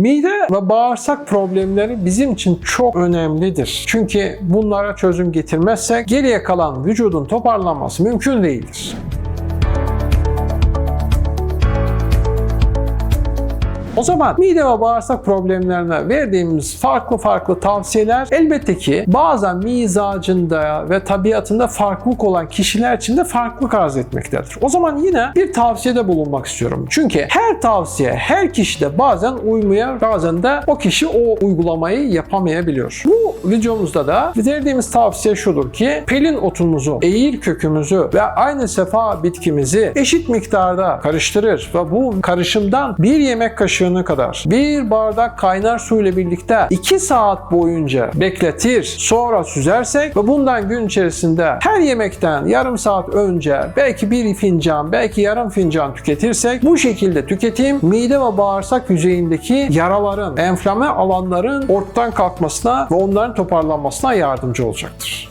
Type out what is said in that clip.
Mide ve bağırsak problemleri bizim için çok önemlidir. Çünkü bunlara çözüm getirmezsek geriye kalan vücudun toparlanması mümkün değildir. O zaman mide ve bağırsak problemlerine verdiğimiz farklı farklı tavsiyeler elbette ki bazen mizacında ve tabiatında farklılık olan kişiler için de farklılık arz etmektedir. O zaman yine bir tavsiyede bulunmak istiyorum. Çünkü her tavsiye her kişide bazen uymaya bazen de o kişi o uygulamayı yapamayabiliyor. Bu videomuzda da verdiğimiz tavsiye şudur ki pelin otumuzu, eğir kökümüzü ve aynı sefa bitkimizi eşit miktarda karıştırır ve bu karışımdan bir yemek kaşığına kadar bir bardak kaynar su ile birlikte 2 saat boyunca bekletir. Sonra süzersek ve bundan gün içerisinde her yemekten yarım saat önce belki bir fincan, belki yarım fincan tüketirsek bu şekilde tüketim mide ve bağırsak yüzeyindeki yaraların, enflame alanların ortadan kalkmasına ve onların toparlanmasına yardımcı olacaktır.